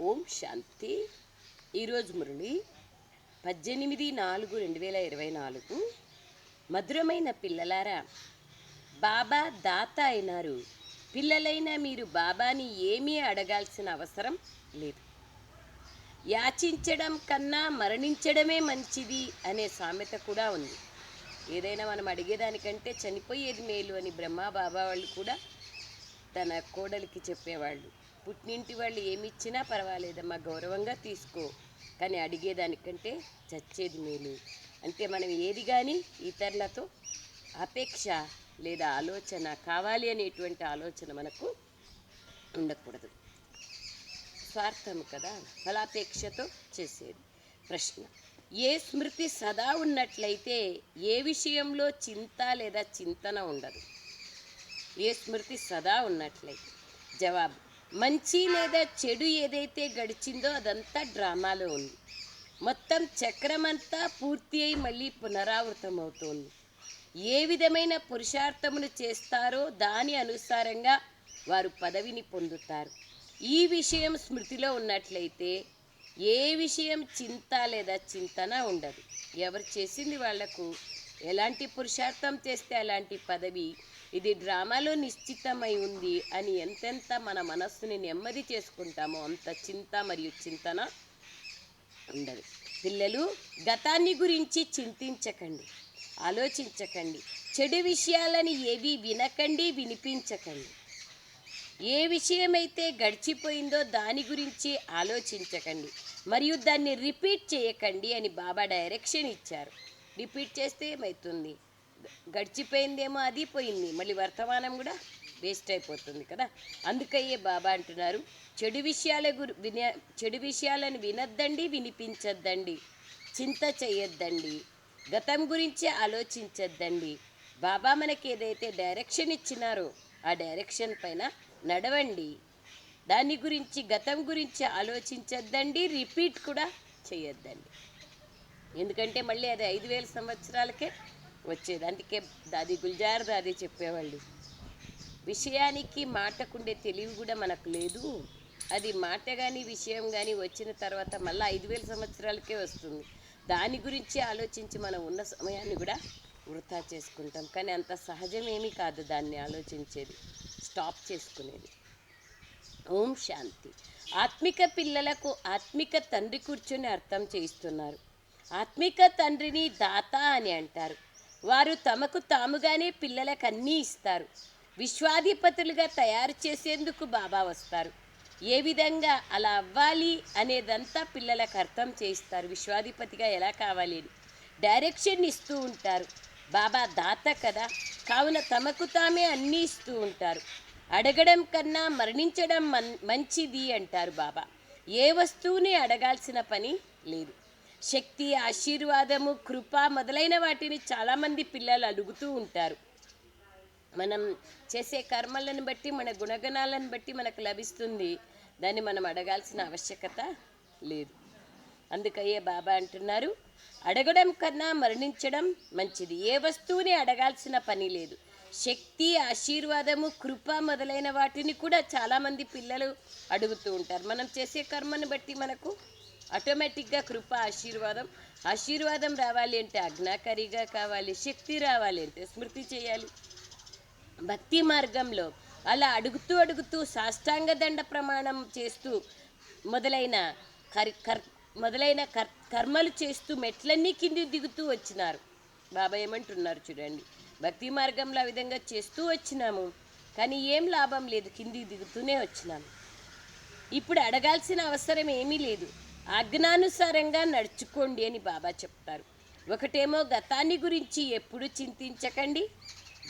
ఓం శాంతి. ఈరోజు మురళి పద్దెనిమిది నాలుగు రెండు వేల ఇరవై నాలుగు మధురమైన పిల్లలారా బాబా దాత అయినారు. పిల్లలైన మీరు బాబాని ఏమీ అడగాల్సిన అవసరం లేదు. యాచించడం కన్నా మరణించడమే మంచిది అనే సామెత కూడా ఉంది. ఏదైనా మనం అడిగేదానికంటే చనిపోయేది మేలు అని బ్రహ్మ బాబా వాళ్ళు కూడా తన కోడలికి చెప్పేవాళ్ళు. పుట్టినింటి వాళ్ళు ఏమి ఇచ్చినా పర్వాలేదమ్మా గౌరవంగా తీసుకో. కానీ అడిగేదానికంటే చచ్చేది మేలు. అంటే మనం ఏది కానీ ఇతరులతో అపేక్ష లేదా ఆలోచన కావాలి అనేటువంటి ఆలోచన మనకు ఉండకూడదు. స్వార్థం కదా ఫలాపేక్షతో చేసేది. ప్రశ్న ఏ స్మృతి సదా ఉన్నట్లయితే ఏ విషయంలో చింత లేదా చింతన ఉండదు? ఏ స్మృతి సదా ఉన్నట్లయితే? జవాబు మంచి లేదా చెడు ఏదైతే గడిచిందో అదంతా డ్రామాలో ఉంది. మొత్తం చక్రమంతా పూర్తి అయి మళ్ళీ పునరావృతం అవుతోంది ఏ విధమైన పురుషార్థములు చేస్తారో దాని అనుసారంగా వారు పదవిని పొందుతారు. ఈ విషయం స్మృతిలో ఉన్నట్లయితే ఏ విషయం చింత లేదా చింతన ఉండదు. ఎవరు చేసింది వాళ్ళకు ఎలాంటి పురుషార్థం చేస్తే అలాంటి పదవి ఇది డ్రామాలో నిశ్చితమై ఉంది అని ఎంతెంత మన మనస్సుని నెమ్మది చేసుకుంటామో అంత చింత మరియు చింతన ఉండదు. పిల్లలు గతాన్ని గురించి చింతించకండి ఆలోచించకండి చెడు విషయాలని ఏవి వినకండి వినిపించకండి. ఏ విషయమైతే గడిచిపోయిందో దాని గురించి ఆలోచించకండి మరియు దాన్ని రిపీట్ చేయకండి అని బాబా డైరెక్షన్ ఇచ్చారు. రిపీట్ చేస్తే ఏమవుతుంది గడిచిపోయిందేమో అది పోయింది. మళ్ళీ వర్తమానం కూడా వేస్ట్ అయిపోతుంది కదా. అందుకయ్యే బాబా అంటున్నారు చెడు విషయాల గురి విన చెడు విషయాలను వినొద్దండి వినిపించొద్దండి చింత చేయొద్దండి గతం గురించి ఆలోచించొద్దండి. బాబా మనకి ఏదైతే డైరెక్షన్ ఇచ్చినారో ఆ డైరెక్షన్ పైన నడవండి. దాని గురించి గతం గురించి ఆలోచించొద్దండి రిపీట్ కూడా చేయొద్దండి ఎందుకంటే మళ్ళీ అది ఐదు వేల సంవత్సరాలకే వచ్చేది అందుకే దాది గుల్జార్ దాది చెప్పేవాళ్ళు. విషయానికి మాటకుండే తెలివి కూడా మనకు లేదు. అది మాట కానీ విషయం కానీ వచ్చిన తర్వాత మళ్ళీ ఐదు వేల సంవత్సరాలకే వస్తుంది. దాని గురించి ఆలోచించి మనం ఉన్న సమయాన్ని కూడా వృధా చేసుకుంటాం. కానీ అంత సహజమేమీ కాదు దాన్ని ఆలోచించేది. స్టాప్ చేసుకునేది. ఓం శాంతి. ఆత్మిక పిల్లలకు ఆత్మిక తండ్రి కూర్చొని అర్థం చేయిస్తున్నారు. ఆత్మిక తండ్రిని దాత అని అంటారు. వారు తమకు తాముగానే పిల్లలకు అన్నీ ఇస్తారు. విశ్వాధిపతులుగా తయారు చేసేందుకు బాబా వస్తారు. ఏ విధంగా అలా అవ్వాలి అనేదంతా పిల్లలకు అర్థం చేయిస్తారు. విశ్వాధిపతిగా ఎలా కావాలి అని డైరెక్షన్ ఇస్తూ ఉంటారు. బాబా దాత కదా. కావున తమకు తామే అన్నీ ఇస్తూ ఉంటారు. అడగడం కన్నా మరణించడం మన్ మంచిది అంటారు బాబా. ఏ వస్తువుని అడగాల్సిన పని లేదు. శక్తి ఆశీర్వాదము కృప మొదలైన వాటిని చాలామంది పిల్లలు అడుగుతూ ఉంటారు. మనం చేసే కర్మలను బట్టి మన గుణగణాలను బట్టి మనకు లభిస్తుంది. దాన్ని మనం అడగాల్సిన ఆవశ్యకత లేదు. అందుకయ్యే బాబా అంటున్నారు అడగడం కన్నా మరణించడం మంచిది. ఏ వస్తువుని అడగాల్సిన పని లేదు. శక్తి ఆశీర్వాదము కృప మొదలైన వాటిని కూడా చాలామంది పిల్లలు అడుగుతూ ఉంటారు. మనం చేసే కర్మను బట్టి మనకు ఆటోమేటిక్గా కృప ఆశీర్వాదం. ఆశీర్వాదం రావాలి అంటే అజ్ఞాకరిగా కావాలి శక్తి రావాలి అంటే స్మృతి చేయాలి. భక్తి మార్గంలో అలా అడుగుతూ అడుగుతూ సాష్టాంగ దండ ప్రమాణం చేస్తూ మొదలైన కర్ కర్ మొదలైన కర్ కర్మలు చేస్తూ మెట్లన్నీ కింది దిగుతూ వచ్చినారు. బాబా ఏమంటున్నారు చూడండి. భక్తి మార్గంలో ఆ విధంగా చేస్తూ వచ్చినాము కానీ ఏం లాభం లేదు. కిందికి దిగుతూనే వచ్చినాము ఇప్పుడు అడగాల్సిన అవసరం ఏమీ లేదు. ఆజ్ఞానుసారంగా నడుచుకోండి అని బాబా చెప్తారు. ఒకటేమో గతాన్ని గురించి ఎప్పుడు చింతించకండి.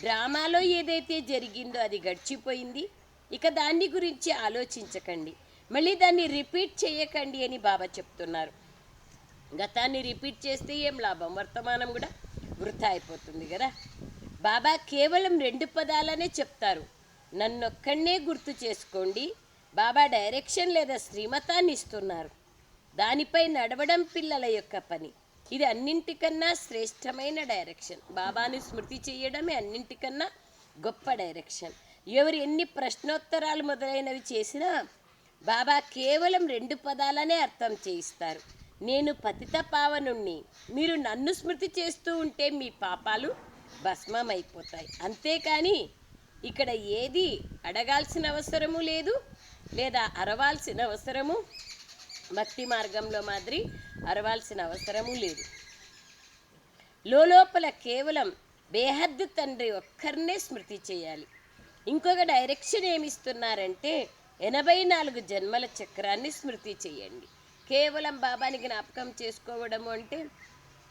డ్రామాలో ఏదైతే జరిగిందో అది గడిచిపోయింది. ఇక దాన్ని గురించి ఆలోచించకండి. మళ్ళీ దాన్ని రిపీట్ చేయకండి అని బాబా చెప్తున్నారు. గతాన్ని రిపీట్ చేస్తే ఏం లాభం? వర్తమానం కూడా వృధా అయిపోతుంది కదా? బాబా కేవలం రెండు పదాలనే చెప్తారు. నన్నొక్కడనే గుర్తు చేసుకోండి. బాబా డైరెక్షన్ లేదా శ్రీమతాన్ని ఇస్తున్నారు. దానిపై నడవడం పిల్లల యొక్క పని. ఇది అన్నింటికన్నా శ్రేష్టమైన డైరెక్షన్. బాబాని స్మృతి చేయడమే అన్నింటికన్నా గొప్ప డైరెక్షన్. ఎవరు ఎన్ని ప్రశ్నోత్తరాలు మొదలైనవి చేసినా బాబా కేవలం రెండు పదాలనే అర్థం చేయిస్తారు. నేను పతిత పావనుణ్ణి. మీరు నన్ను స్మృతి చేస్తూ ఉంటే మీ పాపాలు భస్మమైపోతాయి. అంతేకాని ఇక్కడ ఏది అడగాల్సిన అవసరము లేదు లేదా అరవాల్సిన అవసరము భక్తి మార్గంలో మాదిరి అరవాల్సిన అవసరము లేదు. లోపల కేవలం బేహద్దు తండ్రి ఒక్కరినే స్మృతి చేయాలి. ఇంకొక డైరెక్షన్ ఏమిస్తున్నారంటే ఎనభై నాలుగు జన్మల చక్రాన్ని స్మృతి చేయండి. కేవలం బాబాని జ్ఞాపకం చేసుకోవడము అంటే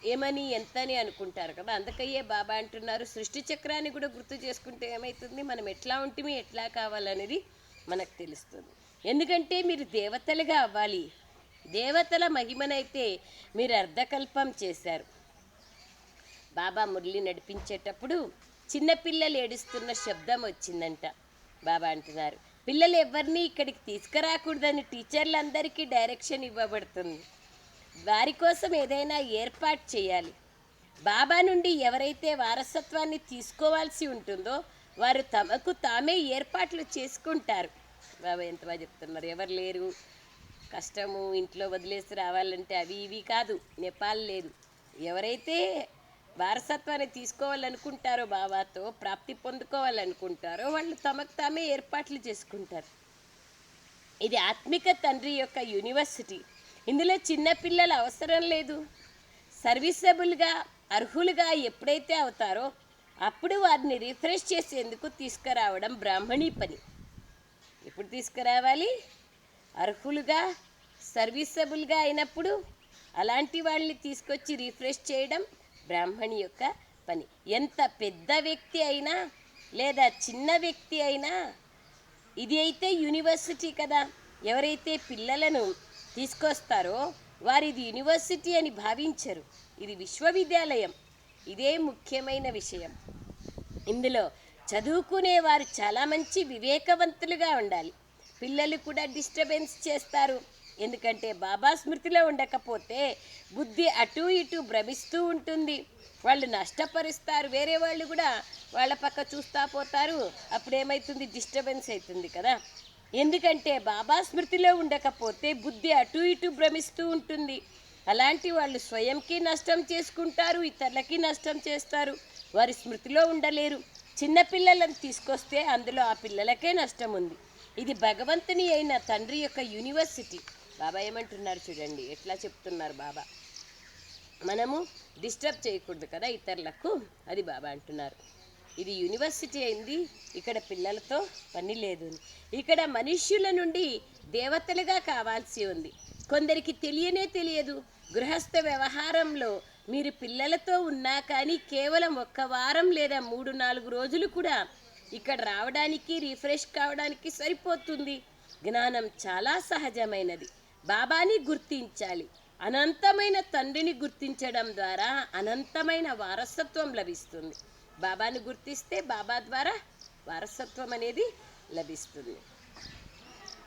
ఏమని ఎంతని అనుకుంటారు కదా? అందుకయ్యే బాబా అంటున్నారు సృష్టి చక్రాన్ని కూడా గుర్తు చేసుకుంటే ఏమవుతుంది మనం ఎట్లా ఉంటుమి ఎట్లా కావాలనేది మనకు తెలుస్తుంది. ఎందుకంటే మీరు దేవతలుగా అవ్వాలి. దేవతల మహిమనైతే మీరు అర్ధకల్పం చేశారు. బాబా మురళి నడిపించేటప్పుడు చిన్నపిల్లలు ఏడుస్తున్న శబ్దం వచ్చిందంట. బాబా అంటున్నారు పిల్లలు ఎవరిని ఇక్కడికి తీసుకురాకూడదని టీచర్లందరికీ డైరెక్షన్ ఇవ్వబడుతుంది. వారి కోసం ఏదైనా ఏర్పాటు చేయాలి. బాబా నుండి ఎవరైతే వారసత్వాన్ని తీసుకోవాల్సి ఉంటుందో వారు తమకు తామే ఏర్పాట్లు చేసుకుంటారు. బాబా ఎంత బాగా చెప్తున్నారు ఎవరు లేరు. కష్టము ఇంట్లో వదిలేసి రావాలంటే అవి ఇవి కాదు నేపాల్ లేదు. ఎవరైతే వారసత్వాన్ని తీసుకోవాలనుకుంటారో బాబాతో ప్రాప్తి పొందుకోవాలనుకుంటారో వాళ్ళు తమకు తామే ఏర్పాట్లు చేసుకుంటారు. ఇది ఆత్మిక తండ్రి యొక్క యూనివర్సిటీ. ఇందులో చిన్నపిల్లల అవసరం లేదు. సర్వీసబుల్గా అర్హులుగా ఎప్పుడైతే అవుతారో అప్పుడు వారిని రిఫ్రెష్ చేసేందుకు తీసుకురావడం బ్రాహ్మణి పని. ఎప్పుడు తీసుకురావాలి? అర్హులుగా సర్వీసబుల్గా అయినప్పుడు అలాంటి వాళ్ళని తీసుకొచ్చి రిఫ్రెష్ చేయడం బ్రాహ్మణి యొక్క పని. ఎంత పెద్ద వ్యక్తి అయినా లేదా చిన్న వ్యక్తి అయినా ఇది అయితే యూనివర్సిటీ కదా. ఎవరైతే పిల్లలను తీసుకొస్తారో వారు ఇది యూనివర్సిటీ అని భావించరు. ఇది విశ్వవిద్యాలయం. ఇదే ముఖ్యమైన విషయం. ఇందులో చదువుకునే వారు చాలా మంచి వివేకవంతులుగా ఉండాలి. పిల్లలు కూడా డిస్టర్బెన్స్ చేస్తారు. ఎందుకంటే బాబా స్మృతిలో ఉండకపోతే బుద్ధి అటు ఇటు భ్రమిస్తూ ఉంటుంది. వాళ్ళు నష్టపరుస్తారు. వేరే వాళ్ళు కూడా వాళ్ళ పక్క చూస్తా పోతారు. అప్పుడు ఏమవుతుంది డిస్టర్బెన్స్ అవుతుంది కదా. ఎందుకంటే బాబా స్మృతిలో ఉండకపోతే బుద్ధి అటు ఇటు భ్రమిస్తూ ఉంటుంది. అలాంటి వాళ్ళు స్వయంకి నష్టం చేసుకుంటారు. ఇతరులకి నష్టం చేస్తారు. వారి స్మృతిలో ఉండలేరు. చిన్నపిల్లలను తీసుకొస్తే అందులో ఆ పిల్లలకే నష్టం ఉంది. ఇది భగవంతుని అయిన తండ్రి యొక్క యూనివర్సిటీ. బాబా ఏమంటున్నారు చూడండి ఎట్లా చెప్తున్నారు బాబా? మనము డిస్టర్బ్ చేయకూడదు కదా ఇతరులకు? అది బాబా అంటున్నారు. ఇది యూనివర్సిటీ అయింది ఇక్కడ పిల్లలతో పని లేదు. ఇక్కడ మనుష్యుల నుండి దేవతలుగా కావాల్సి ఉంది. కొందరికి తెలియనే తెలియదు. గృహస్థ వ్యవహారంలో మీరు పిల్లలతో ఉన్నా కానీ కేవలం ఒక్క వారం లేదా మూడు నాలుగు రోజులు కూడా ఇక్కడ రావడానికి రిఫ్రెష్ కావడానికి సరిపోతుంది. జ్ఞానం చాలా సహజమైనది. బాబాని గుర్తించాలి. అనంతమైన తండ్రిని గుర్తించడం ద్వారా అనంతమైన వారసత్వం లభిస్తుంది. బాబాను గుర్తిస్తే బాబా ద్వారా వారసత్వం అనేది లభిస్తుంది.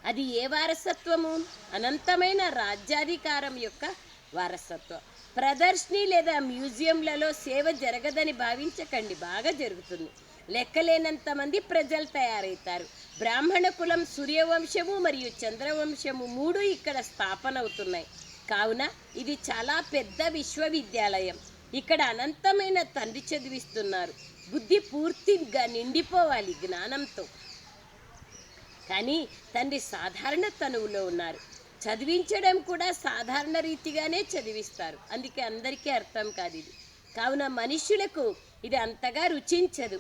అది ఏ వారసత్వము? అనంతమైన రాజ్యాధికారం యొక్క వారసత్వం. ప్రదర్శిని లేదా మ్యూజియంలలో సేవ జరగదని భావించకండి. బాగా జరుగుతుంది. లెక్కలేనంత మంది ప్రజలు తయారవుతారు బ్రాహ్మణ కులం సూర్యవంశము మరియు చంద్రవంశము మూడు ఇక్కడ స్థాపన అవుతున్నాయి కావున ఇది చాలా పెద్ద విశ్వవిద్యాలయం. ఇక్కడ అనంతమైన తండ్రి చదివిస్తున్నారు. బుద్ధి పూర్తిగా నిండిపోవాలి జ్ఞానంతో. కానీ తండ్రి సాధారణ తనువులో ఉన్నారు. చదివించడం కూడా సాధారణ రీతిగానే చదివిస్తారు. అందుకే అందరికీ అర్థం కాదు ఇది. కావున మనుష్యులకు ఇది అంతగా రుచించదు.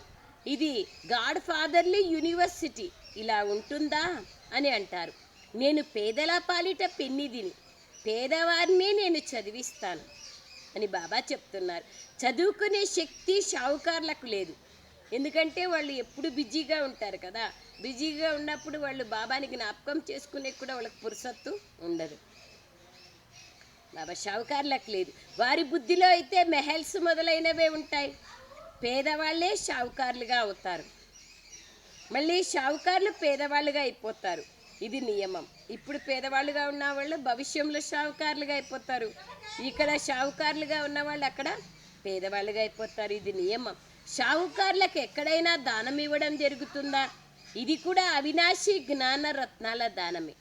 ఇది గాడ్ ఫాదర్లీ యూనివర్సిటీ. ఇలా ఉంటుందా? అని అంటారు. నేను పేదల పాలిట పెన్నిదిని పేదవారిని నేను చదివిస్తాను అని బాబా చెప్తున్నారు. చదువుకునే శక్తి షావుకారులకు లేదు. ఎందుకంటే వాళ్ళు ఎప్పుడు బిజీగా ఉంటారు కదా. బిజీగా ఉన్నప్పుడు వాళ్ళు బాబాని జ్ఞాపకం చేసుకునే కూడా వాళ్ళకి పురుసత్తు ఉండదు. బాబా షావుకారులకు లేదు. వారి బుద్ధిలో అయితే మెహల్స్ మొదలైనవే ఉంటాయి. పేదవాళ్ళే షావుకారులుగా అవుతారు. మళ్ళీ షావుకారులు పేదవాళ్ళుగా అయిపోతారు. ఇది నియమం. ఇప్పుడు పేదవాళ్ళుగా ఉన్న వాళ్ళు భవిష్యంలో షావుకారులుగా అయిపోతారు. ఇక్కడ షావుకారులుగా ఉన్న వాళ్ళు అక్కడ పేదవాళ్ళుగా అయిపోతారు. ఇది నియమం. షావుకారులకు ఎక్కడైనా దానం ఇవ్వడం జరుగుతుందా? ఇది కూడా అవినాశి జ్ఞాన రత్నాల దానమే.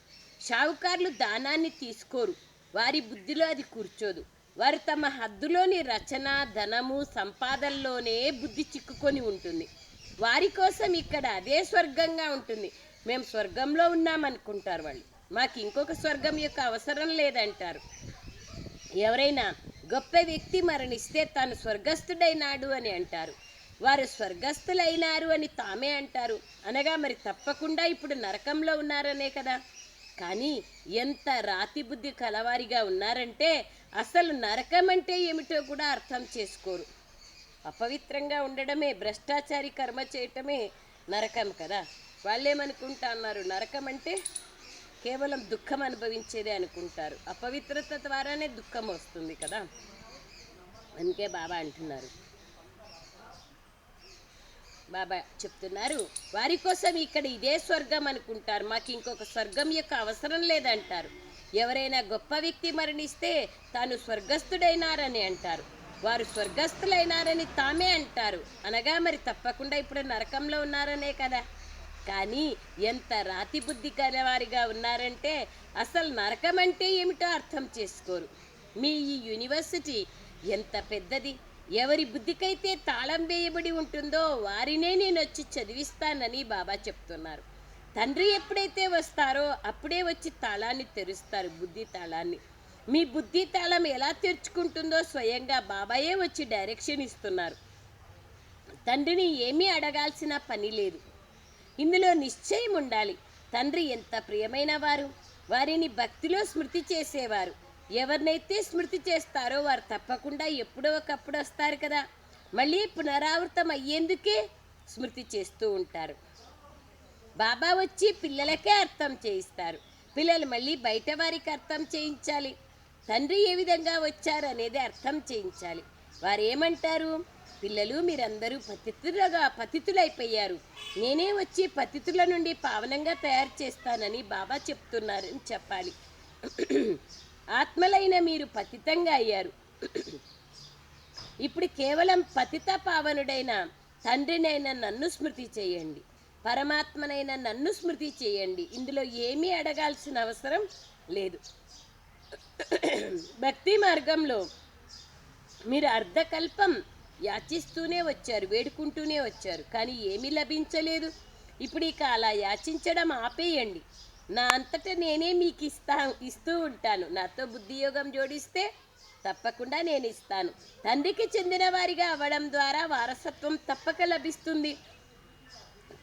షావుకారులు దానాన్ని తీసుకోరు. వారి బుద్ధిలో అది కూర్చోదు. వారు తమ హద్దులోని రచన ధనము సంపాదనలోనే బుద్ధి చిక్కుకొని ఉంటుంది. వారి కోసం ఇక్కడ అదే స్వర్గంగా ఉంటుంది. మేము స్వర్గంలో ఉన్నామనుకుంటారు వాళ్ళు. మాకు ఇంకొక స్వర్గం యొక్క అవసరం లేదంటారు. ఎవరైనా గొప్ప వ్యక్తి మరణిస్తే తాను స్వర్గస్థుడైనాడు అని అంటారు. వారు స్వర్గస్థులైనారు అని తామే అంటారు. అనగా మరి తప్పకుండా ఇప్పుడు నరకంలో ఉన్నారనే కదా? కానీ ఎంత రాతి బుద్ధి కలవారిగా ఉన్నారంటే అసలు నరకం అంటే ఏమిటో కూడా అర్థం చేసుకోరు. అపవిత్రంగా ఉండడమే భ్రష్టాచారి కర్మ చేయటమే నరకం కదా. వాళ్ళేమనుకుంటా అన్నారు నరకం అంటే కేవలం దుఃఖం అనుభవించేదే అనుకుంటారు. అపవిత్రత ద్వారానే దుఃఖం వస్తుంది కదా. అందుకే బాబా అంటున్నారు. బాబా చెప్తున్నారు. వారి కోసం ఇక్కడ ఇదే స్వర్గం అనుకుంటారు. మాకు ఇంకొక స్వర్గం యొక్క అవసరం లేదంటారు. ఎవరైనా గొప్ప వ్యక్తి మరణిస్తే తాను స్వర్గస్థుడైనారని అంటారు. వారు స్వర్గస్థులైనారని తామే అంటారు. అనగా మరి తప్పకుండా ఇప్పుడు నరకంలో ఉన్నారనే కదా. కానీ ఎంత రాతి బుద్ధి కలవారిగా ఉన్నారంటే అసలు నరకం అంటే ఏమిటో అర్థం చేసుకోరు. మీ ఈ యూనివర్సిటీ ఎంత పెద్దది? ఎవరి బుద్ధికైతే తాళం వేయబడి ఉంటుందో వారినే నేను వచ్చి చదివిస్తానని బాబా చెప్తున్నారు. తండ్రి ఎప్పుడైతే వస్తారో అప్పుడే వచ్చి తాళాన్ని తెరుస్తారు బుద్ధి తాళాన్ని. మీ బుద్ధి తాళం ఎలా తెరుచుకుంటుందో స్వయంగా బాబాయే వచ్చి డైరెక్షన్ ఇస్తున్నారు. తండ్రిని ఏమీ అడగాల్సిన పని లేదు. ఇందులో నిశ్చయం ఉండాలి. తండ్రి ఎంత ప్రియమైన వారు వారిని భక్తిలో స్మృతి చేసేవారు. ఎవరినైతే స్మృతి చేస్తారో వారు తప్పకుండా ఎప్పుడో ఒకప్పుడు వస్తారు కదా. మళ్ళీ పునరావృతం అయ్యేందుకే స్మృతి చేస్తూ ఉంటారు. బాబా వచ్చి పిల్లలకే అర్థం చేయిస్తారు. పిల్లలు మళ్ళీ బయట వారికి అర్థం చేయించాలి. తండ్రి ఏ విధంగా వచ్చారు అనేది అర్థం చేయించాలి. వారు ఏమంటారు పిల్లలు మీరందరూ పతితులుగా పతితులైపోయారు. నేనే వచ్చి పతితుల నుండి పావనంగా తయారు చేస్తానని బాబా చెప్తున్నారని చెప్పాలి. ఆత్మలైన మీరు పతితంగా అయ్యారు. ఇప్పుడు కేవలం పతిత పావనుడైన తండ్రినైన నన్ను స్మృతి చేయండి. పరమాత్మనైన నన్ను స్మృతి చేయండి. ఇందులో ఏమీ అడగాల్సిన అవసరం లేదు. భక్తి మార్గంలో మీరు అర్ధకల్పం యాచిస్తూనే వచ్చారు వేడుకుంటూనే వచ్చారు. కానీ ఏమీ లభించలేదు. ఇప్పుడు ఇక అలా యాచించడం ఆపేయండి. నా అంతటా నేనే మీకు ఇస్తా ఇస్తూ ఉంటాను. నాతో బుద్ధియోగం జోడిస్తే తప్పకుండా నేను ఇస్తాను. తండ్రికి చెందిన వారిగా అవ్వడం ద్వారా వారసత్వం తప్పక లభిస్తుంది.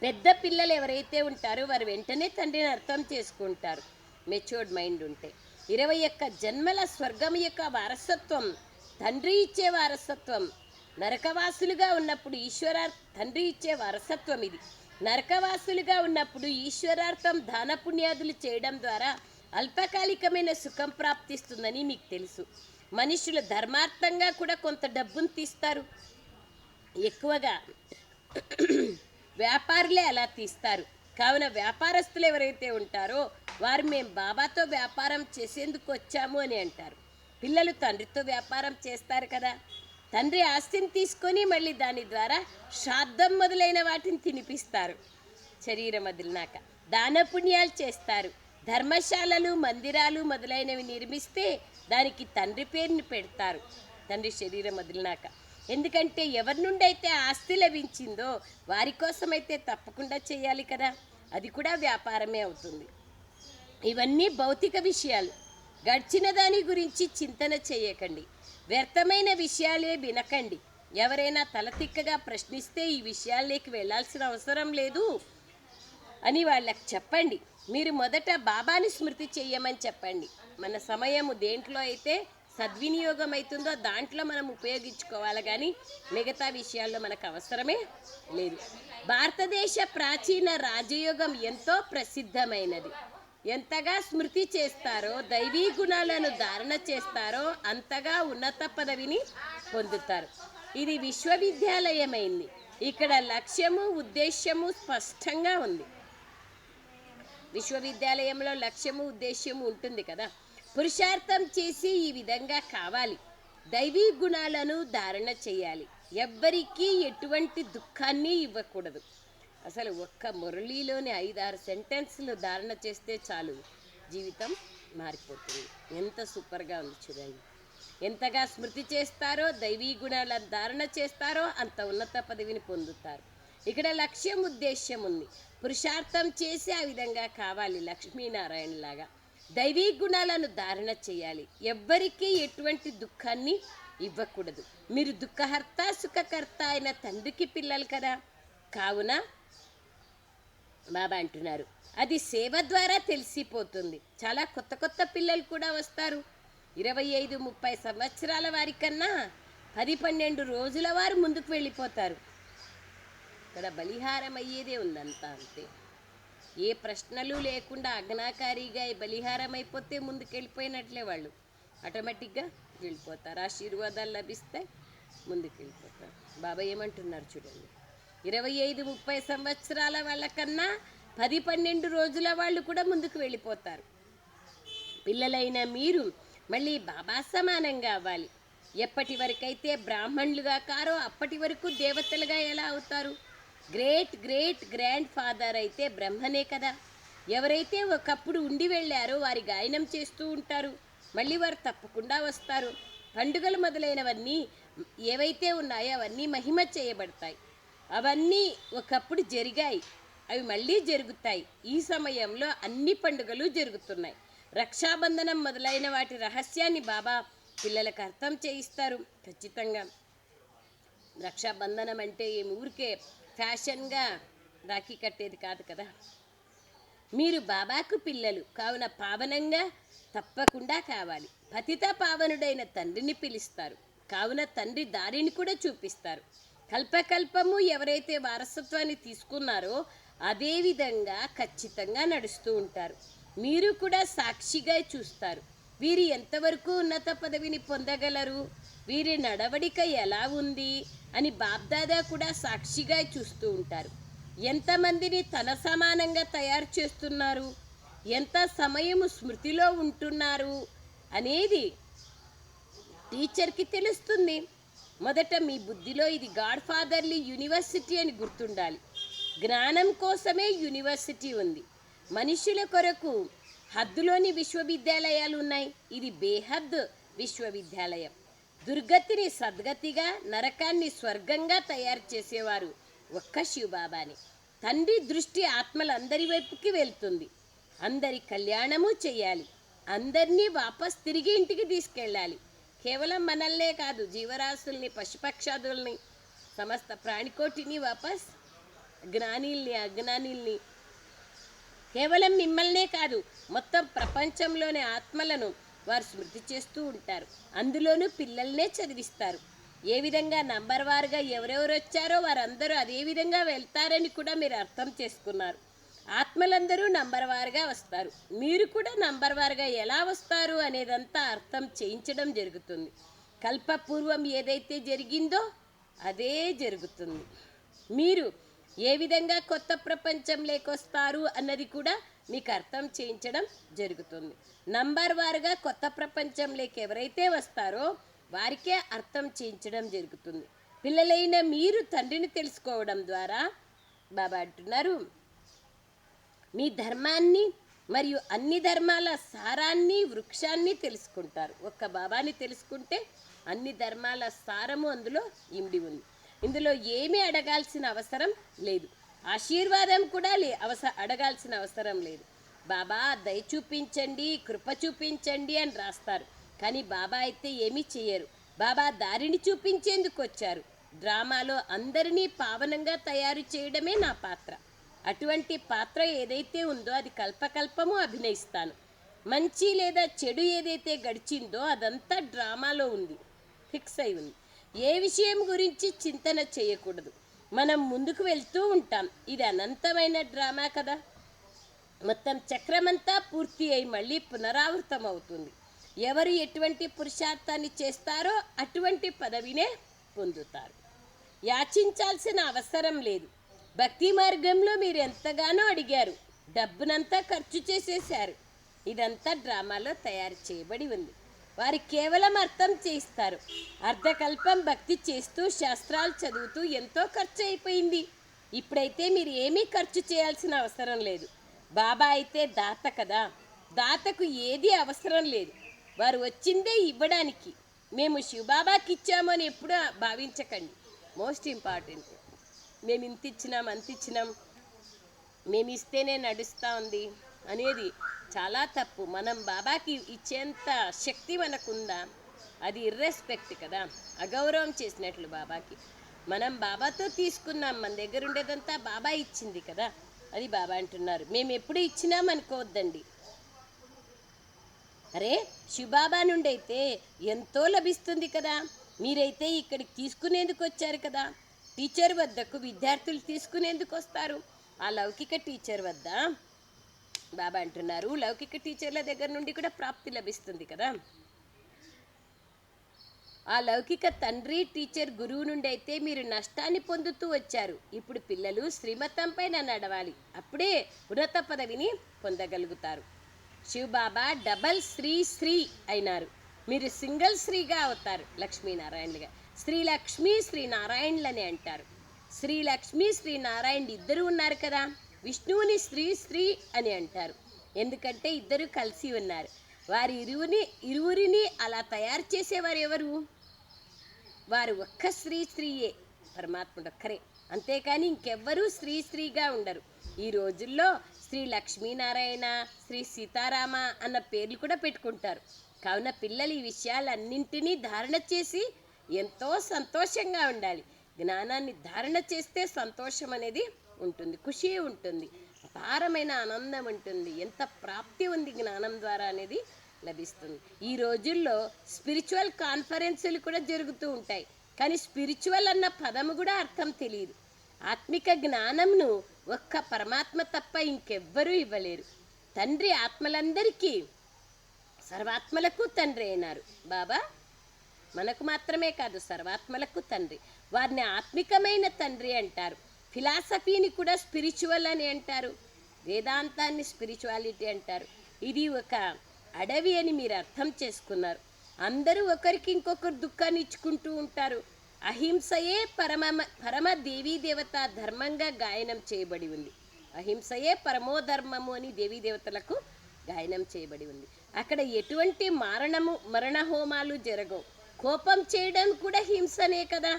పెద్ద పిల్లలు ఎవరైతే ఉంటారో వారు వెంటనే తండ్రిని అర్థం చేసుకుంటారు. మెచ్యూర్డ్ మైండ్ ఉంటే. ఇరవై ఒక్క జన్మల స్వర్గం యొక్క వారసత్వం తండ్రి ఇచ్చే వారసత్వం నరకవాసులుగా ఉన్నప్పుడు ఈశ్వర తండ్రి ఇచ్చే వారసత్వం ఇది. నరకవాసులుగా ఉన్నప్పుడు ఈశ్వరార్థం దాన పుణ్యాదులు చేయడం ద్వారా అల్పకాలికమైన సుఖం ప్రాప్తిస్తుందని మీకు తెలుసు. మనుషులు ధర్మార్థంగా కూడా కొంత డబ్బును తీస్తారు. ఎక్కువగా వ్యాపారులే అలా తీస్తారు. కావున వ్యాపారస్తులు ఎవరైతే ఉంటారో వారు మేము బాబాతో వ్యాపారం చేసేందుకు వచ్చాము అని అంటారు. పిల్లలు తండ్రితో వ్యాపారం చేస్తారు కదా. తండ్రి ఆస్తిని తీసుకొని మళ్ళీ దాని ద్వారా శ్రాద్ధం మొదలైన వాటిని తినిపిస్తారు. శరీరం వదిలినాక దాన పుణ్యాలు చేస్తారు. ధర్మశాలలు మందిరాలు మొదలైనవి నిర్మిస్తే దానికి తండ్రి పేరుని పెడతారు. తండ్రి శరీరం వదిలినాక ఎందుకంటే ఎవరి నుండి అయితే ఆస్తి లభించిందో వారి కోసమైతే తప్పకుండా చేయాలి కదా. అది కూడా వ్యాపారమే అవుతుంది. ఇవన్నీ భౌతిక విషయాలు. గడిచిన దాని గురించి చింతన చేయకండి. వ్యర్థమైన విషయాలే వినకండి. ఎవరైనా తలతిక్కగా ప్రశ్నిస్తే ఈ విషయాల్లోకి వెళ్ళాల్సిన అవసరం లేదు అని వాళ్ళకి చెప్పండి. మీరు మొదట బాబాని స్మృతి చెయ్యమని చెప్పండి. మన సమయము దేంట్లో అయితే సద్వినియోగం అవుతుందో దాంట్లో మనం ఉపయోగించుకోవాలి కానీ మిగతా విషయాల్లో మనకు అవసరమే లేదు. భారతదేశ ప్రాచీన రాజయోగం ఎంతో ప్రసిద్ధమైనది. ఎంతగా స్మృతి చేస్తారో దైవీ గుణాలను ధారణ చేస్తారో అంతగా ఉన్నత పదవిని పొందుతారు. ఇది విశ్వవిద్యాలయమైంది. ఇక్కడ లక్ష్యము ఉద్దేశ్యము స్పష్టంగా ఉంది. విశ్వవిద్యాలయంలో లక్ష్యము ఉద్దేశ్యము ఉంటుంది కదా. పురుషార్థం చేసి ఈ విధంగా కావాలి. దైవీ గుణాలను ధారణ చేయాలి. ఎవ్వరికీ ఎటువంటి దుఃఖాన్ని ఇవ్వకూడదు. అసలు ఒక్క మురళీలోని ఐదారు సెంటెన్స్లు ధారణ చేస్తే చాలు. జీవితం మారిపోతుంది. ఎంత సూపర్గా ఉంది చూడండి. ఎంతగా స్మృతి చేస్తారో దైవీ గుణాలను ధారణ చేస్తారో అంత ఉన్నత పదవిని పొందుతారు. ఇక్కడ లక్ష్యం ఉద్దేశ్యం ఉంది. పురుషార్థం చేసి ఆ విధంగా కావాలి లక్ష్మీనారాయణ లాగా దైవీ గుణాలను ధారణ చేయాలి. ఎవ్వరికీ ఎటువంటి దుఃఖాన్ని ఇవ్వకూడదు. మీరు దుఃఖహర్త సుఖకర్త అయిన తండ్రికి పిల్లలు కదా. కావున బాబా అంటున్నారు. అది సేవ ద్వారా తెలిసిపోతుంది. చాలా కొత్త కొత్త పిల్లలు కూడా వస్తారు. ఇరవై ఐదు ముప్పై సంవత్సరాల వారికన్నా పది పన్నెండు రోజుల వారు ముందుకు వెళ్ళిపోతారు. ఇక్కడ బలిహారం అయ్యేదే ఉందంతా అంతే. ఏ ప్రశ్నలు లేకుండా అజ్ఞాకారిగా బలిహారం అయిపోతే ముందుకు వెళ్ళిపోయినట్లే వాళ్ళు. ఆటోమేటిక్గా వెళ్ళిపోతారు. ఆశీర్వాదాలు లభిస్తాయి ముందుకు వెళ్ళిపోతారు బాబా ఏమంటున్నారు చూడండి. ఇరవై ఐదు ముప్పై సంవత్సరాల వాళ్ళకన్నా పది పన్నెండు రోజుల వాళ్ళు కూడా ముందుకు వెళ్ళిపోతారు. పిల్లలైన మీరు మళ్ళీ బాబా సమానంగా అవ్వాలి. ఎప్పటి వరకైతే బ్రాహ్మణులుగా కారో అప్పటి వరకు దేవతలుగా ఎలా అవుతారు? గ్రేట్ గ్రేట్ గ్రాండ్ ఫాదర్ అయితే బ్రహ్మనే కదా. ఎవరైతే ఒకప్పుడు ఉండి వెళ్ళారో వారి గాయనం చేస్తూ ఉంటారు. మళ్ళీ వారు తప్పకుండా వస్తారు. పండుగలు మొదలైనవన్నీ ఏవైతే ఉన్నాయో అవన్నీ మహిమ చేయబడతాయి. అవన్నీ ఒకప్పుడు జరిగాయి. అవి మళ్ళీ జరుగుతాయి. ఈ సమయంలో అన్ని పండుగలు జరుగుతున్నాయి. రక్షాబంధనం మొదలైన వాటి రహస్యాన్ని బాబా పిల్లలకు అర్థం చేయిస్తారు. ఖచ్చితంగా. రక్షాబంధనం అంటే ఈ ఊరికే ఫ్యాషన్గా రాఖీ కట్టేది కాదు కదా. మీరు బాబాకు పిల్లలు కావున పావనంగా తప్పకుండా కావాలి. పతిత పావనుడైన తండ్రిని పిలుస్తారు. కావున తండ్రి దారిని కూడా చూపిస్తారు. కల్పకల్పము ఎవరైతే వారసత్వాన్ని తీసుకున్నారో అదే విధంగా ఖచ్చితంగా నడుస్తూ ఉంటారు. మీరు కూడా సాక్షిగా చూస్తారు. వీరు ఎంతవరకు ఉన్నత పదవిని పొందగలరు? వీరి నడవడిక ఎలా ఉంది? అని బాబ్దాదా కూడా సాక్షిగా చూస్తూ ఉంటారు. ఎంతమందిని తన సమానంగా తయారు చేస్తున్నారు? ఎంత సమయము స్మృతిలో ఉంటున్నారు? అనేది టీచర్కి తెలుస్తుంది. మొదట మీ బుద్ధిలో ఇది గాడ్ ఫాదర్లీ యూనివర్సిటీ అని గుర్తుండాలి. జ్ఞానం కోసమే యూనివర్సిటీ ఉంది. మనుషుల కొరకు హద్దులోని విశ్వవిద్యాలయాలు ఉన్నాయి. ఇది బేహద్ విశ్వవిద్యాలయం. దుర్గతిని సద్గతిగా నరకాన్ని స్వర్గంగా తయారు చేసేవారు ఒక్క శివబాబాని. తండ్రి దృష్టి ఆత్మలందరి వైపుకి వెళ్తుంది. అందరి కళ్యాణము చేయాలి. అందరినీ వాపస్ తిరిగి ఇంటికి తీసుకెళ్ళాలి. కేవలం మనల్నే కాదు జీవరాశుల్ని పశుపక్షాదుల్ని సమస్త ప్రాణికోటిని వాపస్ జ్ఞానీల్ని అజ్ఞానీల్ని. కేవలం మిమ్మల్నే కాదు మొత్తం ప్రపంచంలోని ఆత్మలను వారు స్మృతి చేస్తూ ఉంటారు. అందులోనూ పిల్లల్నే చదివిస్తారు. ఏ విధంగా నంబర్ వారుగా ఎవరెవరు వచ్చారో వారందరూ అదే విధంగా వెళ్తారని కూడా మీరు అర్థం చేసుకున్నారు. ఆత్మలందరూ నంబర్ వారుగా వస్తారు. మీరు కూడా నంబర్ వారుగా ఎలా వస్తారు అనేదంతా అర్థం చేయించడం జరుగుతుంది. కల్పపూర్వం ఏదైతే జరిగిందో అదే జరుగుతుంది. మీరు ఏ విధంగా కొత్త ప్రపంచం లేకొస్తారు అన్నది కూడా మీకు అర్థం చేయించడం జరుగుతుంది. నంబర్ వారుగా కొత్త ప్రపంచంలోకి ఎవరైతే వస్తారో వారికే అర్థం చేయించడం జరుగుతుంది. పిల్లలైన మీరు తండ్రిని తెలుసుకోవడం ద్వారా బాబా అంటున్నారు. మీ ధర్మాన్ని మరియు అన్ని ధర్మాల సారాన్ని వృక్షాన్ని తెలుసుకుంటారు. ఒక్క బాబాని తెలుసుకుంటే అన్ని ధర్మాల సారము అందులో ఇమిడి ఉంది. ఇందులో ఏమీ అడగాల్సిన అవసరం లేదు. ఆశీర్వాదం కూడా లే అవస అడగాల్సిన అవసరం లేదు. బాబా దయ చూపించండి కృప చూపించండి అని రాస్తారు. కానీ బాబా అయితే ఏమీ చేయరు బాబా దారిని చూపించేందుకు వచ్చారు. డ్రామాలో అందరినీ పావనంగా తయారు చేయడమే నా పాత్ర. అటువంటి పాత్ర ఏదైతే ఉందో అది కల్పకల్పము అభినయిస్తాను. మంచి లేదా చెడు ఏదైతే గడిచిందో అదంతా డ్రామాలో ఉంది ఫిక్స్ అయి ఉంది. ఏ విషయం గురించి చింతన చేయకూడదు. మనం ముందుకు వెళ్తూ ఉంటాం. ఇది అనంతమైన డ్రామా కదా. మొత్తం చక్రమంతా పూర్తి అయి మళ్ళీ పునరావృతం అవుతుంది. ఎవరు ఎటువంటి పురుషార్థాన్ని చేస్తారో అటువంటి పదవినే పొందుతారు. యాచించాల్సిన అవసరం లేదు. భక్తి మార్గంలో మీరు ఎంతగానో అడిగారు. డబ్బునంతా ఖర్చు చేసేశారు. ఇదంతా డ్రామాలో తయారు చేయబడి ఉంది. వారు కేవలం అర్థం చేయిస్తారు. అర్ధకల్పం భక్తి చేస్తూ శాస్త్రాలు చదువుతూ ఎంతో ఖర్చు అయిపోయింది. ఇప్పుడైతే మీరు ఏమీ ఖర్చు చేయాల్సిన అవసరం లేదు. బాబా అయితే దాత కదా. దాతకు ఏది అవసరం లేదు. వారు వచ్చిందే ఇవ్వడానికి. మేము శివబాబాకి ఇచ్చామని ఎప్పుడూ భావించకండి. Most important. మేము ఇంత ఇచ్చినాం అంత ఇచ్చినాం మేము ఇస్తేనే నడుస్తూ ఉంది అనేది చాలా తప్పు. మనం బాబాకి ఇచ్చేంత శక్తి మనకుందా? అది ఇర్రెస్పెక్ట్ కదా. అగౌరవం చేసినట్లు బాబాకి. మనం బాబాతో తీసుకున్నాం మన దగ్గర ఉండేదంతా బాబా ఇచ్చింది కదా అది బాబా అంటున్నారు. మేము ఎప్పుడు ఇచ్చినాం అనుకోవద్దండి. అరే శివబాబా నుండి అయితే ఎంతో లభిస్తుంది కదా. మీరైతే ఇక్కడికి తీసుకునేందుకు వచ్చారు కదా. టీచర్ వద్దకు విద్యార్థులు తీసుకునేందుకు వస్తారు. ఆ లౌకిక టీచర్ వద్ద బాబా అంటున్నారు లౌకిక టీచర్ల దగ్గర నుండి కూడా ప్రాప్తి లభిస్తుంది కదా. ఆ లౌకిక తండ్రి టీచర్ గురువు నుండి అయితే మీరు నష్టాన్ని పొందుతూ వచ్చారు. ఇప్పుడు పిల్లలు శ్రీమతంపైన నడవాలి. అప్పుడే ఉన్నత పదవిని పొందగలుగుతారు. శివబాబా డబల్ శ్రీ శ్రీ అయినారు. మీరు సింగిల్ శ్రీగా అవుతారు లక్ష్మీనారాయణగా శ్రీ లక్ష్మీ శ్రీ నారాయణులని అంటారు. శ్రీ లక్ష్మీ శ్రీ నారాయణ ఇద్దరు ఉన్నారు కదా? విష్ణువుని శ్రీ శ్రీ అని అంటారు. ఎందుకంటే ఇద్దరు కలిసి ఉన్నారు. వారి ఇరువుని ఇరువురిని అలా తయారు చేసేవారు ఎవరు? వారు ఒక్క శ్రీ స్త్రీయే. పరమాత్ముడు ఒక్కరే. అంతేకాని ఇంకెవ్వరూ స్త్రీ స్త్రీగా ఉండరు. ఈ రోజుల్లో శ్రీ లక్ష్మీనారాయణ శ్రీ సీతారామ అన్న పేర్లు కూడా పెట్టుకుంటారు. కావున పిల్లలు ఈ విషయాలన్నింటినీ ధారణ చేసి ఎంతో సంతోషంగా ఉండాలి. జ్ఞానాన్ని ధారణ చేస్తే సంతోషం అనేది ఉంటుంది ఖుషి ఉంటుంది అపారమైన ఆనందం ఉంటుంది. ఎంత ప్రాప్తి ఉంది జ్ఞానం ద్వారా అనేది లభిస్తుంది. ఈ రోజుల్లో స్పిరిచువల్ కాన్ఫరెన్సులు కూడా జరుగుతూ ఉంటాయి. కానీ స్పిరిచువల్ అన్న పదము కూడా అర్థం తెలియదు. ఆత్మిక జ్ఞానంను ఒక్క పరమాత్మ తప్ప ఇంకెవ్వరూ ఇవ్వలేరు. తండ్రి ఆత్మలందరికీ సర్వాత్మలకు తండ్రి అయినారు. బాబా మనకు మాత్రమే కాదు సర్వాత్మలకు తండ్రి. వారిని ఆత్మికమైన తండ్రి అంటారు. ఫిలాసఫీని కూడా స్పిరిచువల్ అని అంటారు. వేదాంతాన్ని స్పిరిచువాలిటీ అంటారు. ఇది ఒక అడవి అని మీరు అర్థం చేసుకున్నారు. అందరూ ఒకరికి ఇంకొకరు దుఃఖాన్ని ఇచ్చుకుంటూ ఉంటారు. అహింసయే పరమ పరమ దేవీ దేవత ధర్మంగా గాయనం చేయబడి ఉంది. అహింసయే పరమోధర్మము అని దేవీ దేవతలకు గాయనం చేయబడి ఉంది. అక్కడ ఎటువంటి మారణము మరణ హోమాలు జరగవు. కోపం చేయడం కూడా హింసనే కదా.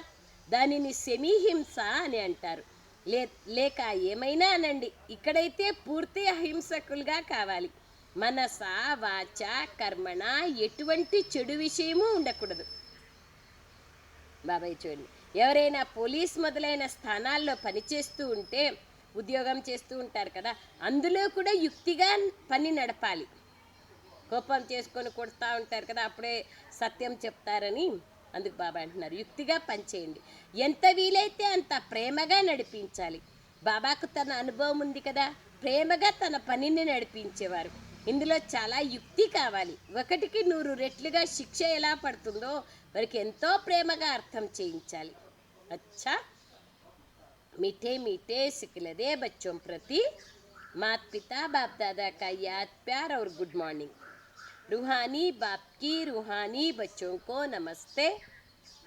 దానిని సెమీ హింస అని అంటారు. లే లేక ఏమైనా అనండి ఇక్కడైతే పూర్తి అహింసకులుగా కావాలి. మనస వాచ కర్మణ ఎటువంటి చెడు విషయము ఉండకూడదు. బాబాయ్ చూడండి. ఎవరైనా పోలీస్ మొదలైన స్థానాల్లో పనిచేస్తూ ఉంటే ఉద్యోగం చేస్తూ ఉంటారు కదా అందులో కూడా యుక్తిగా పని నడపాలి. కోపం చేసుకొని కొడతా ఉంటారు కదా అప్పుడే సత్యం చెప్తారని అందుకు బాబా అంటున్నారు యుక్తిగా పనిచేయండి ఎంత వీలైతే అంత ప్రేమగా నడిపించాలి బాబాకు తన అనుభవం ఉంది కదా ప్రేమగా తన పనిని నడిపించేవారు ఇందులో చాలా యుక్తి కావాలి ఒకటికి నూరు రెట్లుగా శిక్ష ఎలా పడుతుందో వారికి ఎంతో ప్రేమగా అర్థం చేయించాలి అచ్చా मीठे मीठे सिकलदे बच्चों प्रति मात पिता बाप दादा का याद प्यार और गुड मॉर्निंग रूहानी बाप की रूहानी बच्चों को नमस्ते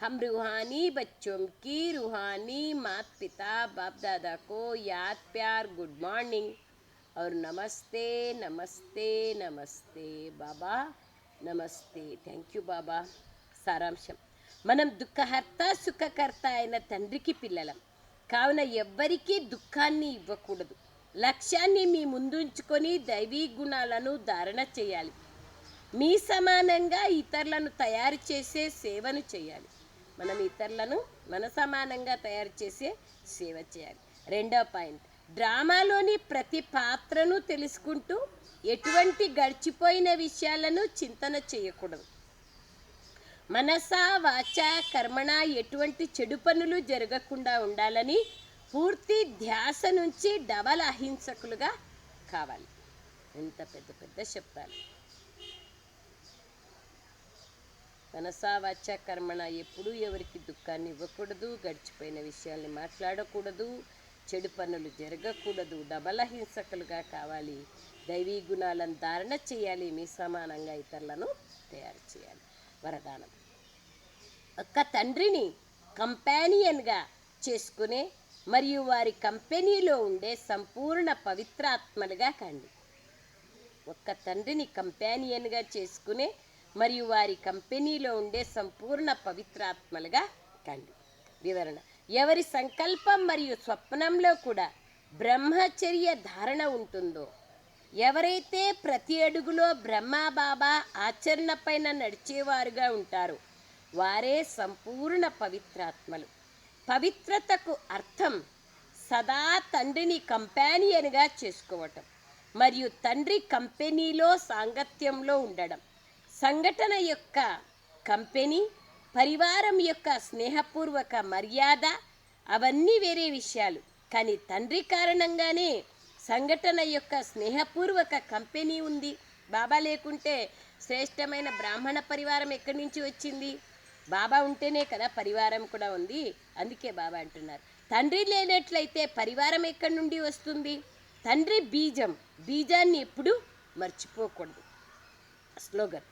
हम रूहानी बच्चों की रूहानी मात पिता बाप दादा को याद प्यार गुड मॉर्निंग और नमस्ते नमस्ते नमस्ते बाबा నమస్తే థ్యాంక్ యూ బాబా సారాంశం మనం దుఃఖహర్త సుఖకర్త అయిన తండ్రికి పిల్లలం కావున ఎవ్వరికీ దుఃఖాన్ని ఇవ్వకూడదు లక్ష్యాన్ని మీ ముందుంచుకొని దైవీ గుణాలను ధారణ చేయాలి మీ సమానంగా ఇతరులను తయారు చేసే సేవను చేయాలి. మనం ఇతరులను మన సమానంగా తయారు చేసే సేవ చేయాలి. రెండో పాయింట్. డ్రామాలోని ప్రతి పాత్రను తెలుసుకుంటూ ఎటువంటి గడిచిపోయిన విషయాలను చింతన చేయకూడదు. మనస వాచ కర్మణ ఎటువంటి చెడు పనులు జరగకుండా ఉండాలని పూర్తి ధ్యాస నుంచి డబల్ అహింసకులుగా కావాలి. ఎంత పెద్ద పెద్ద శబ్దాలు. కనసావాచ కర్మణ ఎప్పుడూ ఎవరికి దుఃఖాన్ని ఇవ్వకూడదు గడిచిపోయిన విషయాల్ని మాట్లాడకూడదు చెడు పనులు జరగకూడదు డబల్ హింసకులుగా కావాలి. దైవీ గుణాలను ధారణ చేయాలి మీ సమానంగా ఇతరులను తయారు చేయాలి. వరదానం. ఒక్క తండ్రిని కంపానియన్గా చేసుకునే మరియు వారి కంపెనీలో ఉండే సంపూర్ణ పవిత్రాత్మలుగా కండి. ఒక్క తండ్రిని కంపానియన్గా చేసుకునే మరియు వారి కంపెనీలో ఉండే సంపూర్ణ పవిత్రాత్మలుగా కండి. వివరణ. ఎవరి సంకల్పం మరియు స్వప్నంలో కూడా బ్రహ్మచర్య ధారణ ఉంటుందో ఎవరైతే ప్రతి అడుగులో బ్రహ్మ బాబా ఆచరణ పైన నడిచేవారుగా ఉంటారో వారే సంపూర్ణ పవిత్రాత్మలు. పవిత్రతకు అర్థం సదా తండ్రిని కంపానియన్గా చేసుకోవటం మరియు తండ్రి కంపెనీలో సాంగత్యంలో ఉండడం. సంఘటన యొక్క కంపెనీ పరివారం యొక్క స్నేహపూర్వక మర్యాద అవన్నీ వేరే విషయాలు. కానీ తండ్రి కారణంగానే సంఘటన యొక్క స్నేహపూర్వక కంపెనీ ఉంది. బాబా లేకుంటే శ్రేష్టమైన బ్రాహ్మణ పరివారం ఎక్కడి నుంచి వచ్చింది? బాబా ఉంటేనే కదా పరివారం కూడా ఉంది. అందుకే బాబా అంటున్నారు. తండ్రి లేనట్లయితే పరివారం ఎక్కడి నుండి వస్తుంది? తండ్రి బీజం బీజాన్ని ఎప్పుడు మర్చిపోకూడదు. స్లోగన్.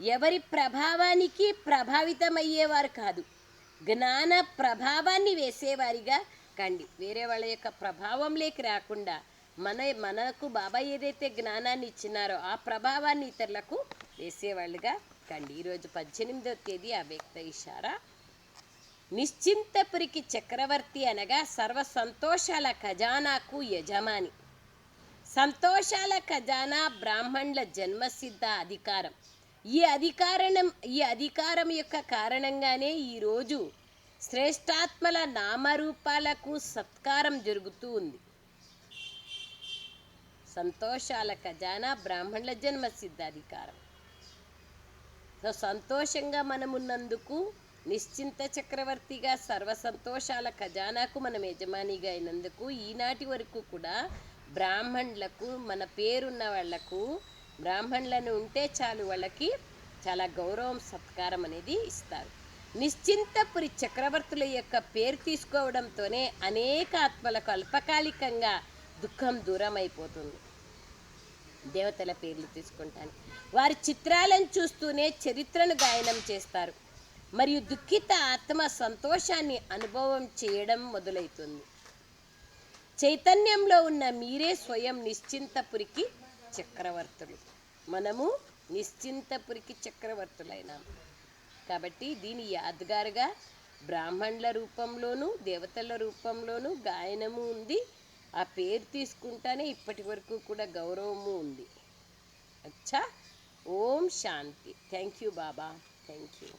ఎవరి ప్రభావానికి ప్రభావితమయ్యేవారు కాదు. జ్ఞాన ప్రభావాన్ని వేసేవారిగా కండి. వేరే వాళ్ళ యొక్క ప్రభావంలోకి రాకుండా మన మనకు బాబా ఏదైతే జ్ఞానాన్ని ఇచ్చినారో ఆ ప్రభావాన్ని ఇతరులకు వేసేవాళ్ళుగా కండి. ఈరోజు పద్దెనిమిదవ తేదీ అవ్యక్త ఇషారా. నిశ్చింతపురికి చక్రవర్తి అనగా సర్వ సంతోషాల ఖజానాకు యజమాని. సంతోషాల ఖజానా బ్రాహ్మణుల జన్మసిద్ధ అధికారం. ఈ అధికారం ఈ అధికారం యొక్క కారణంగానే ఈరోజు శ్రేష్టాత్మల నామరూపాలకు సత్కారం జరుగుతూ ఉంది. సంతోషాల ఖజానా బ్రాహ్మణుల జన్మసిద్ధ అధికారం సో సంతోషంగా మనమున్నందుకు నిశ్చింత చక్రవర్తిగా సర్వ సంతోషాల ఖజానాకు మనం యజమానిగా అయినందుకు ఈనాటి వరకు కూడా బ్రాహ్మణులకు మన పేరున్న వాళ్ళకు బ్రాహ్మణులను ఉంటే చాలు వాళ్ళకి చాలా గౌరవం సత్కారం అనేది ఇస్తారు. నిశ్చింతపురి చక్రవర్తుల యొక్క పేరు తీసుకోవడంతోనే అనేక ఆత్మలకు అల్పకాలికంగా దుఃఖం దూరం అయిపోతుంది దేవతల పేర్లు తీసుకుంటాను. వారి చిత్రాలను చూస్తూనే చరిత్రను గాయనం చేస్తారు. మరియు దుఃఖిత ఆత్మ సంతోషాన్ని అనుభవం చేయడం మొదలవుతుంది చైతన్యంలో ఉన్న మీరే స్వయం నిశ్చింతపురికి చక్రవర్తులు. మనము నిశ్చింతపురికి చక్రవర్తులైనాం. కాబట్టి దీని యాద్గారుగా బ్రాహ్మణుల రూపంలోనూ దేవతల రూపంలోనూ గాయనము ఉంది. ఆ పేరు తీసుకుంటానే ఇప్పటి వరకు కూడా గౌరవము ఉంది. అచ్చా! ఓం శాంతి. Thank you Baba. Thank you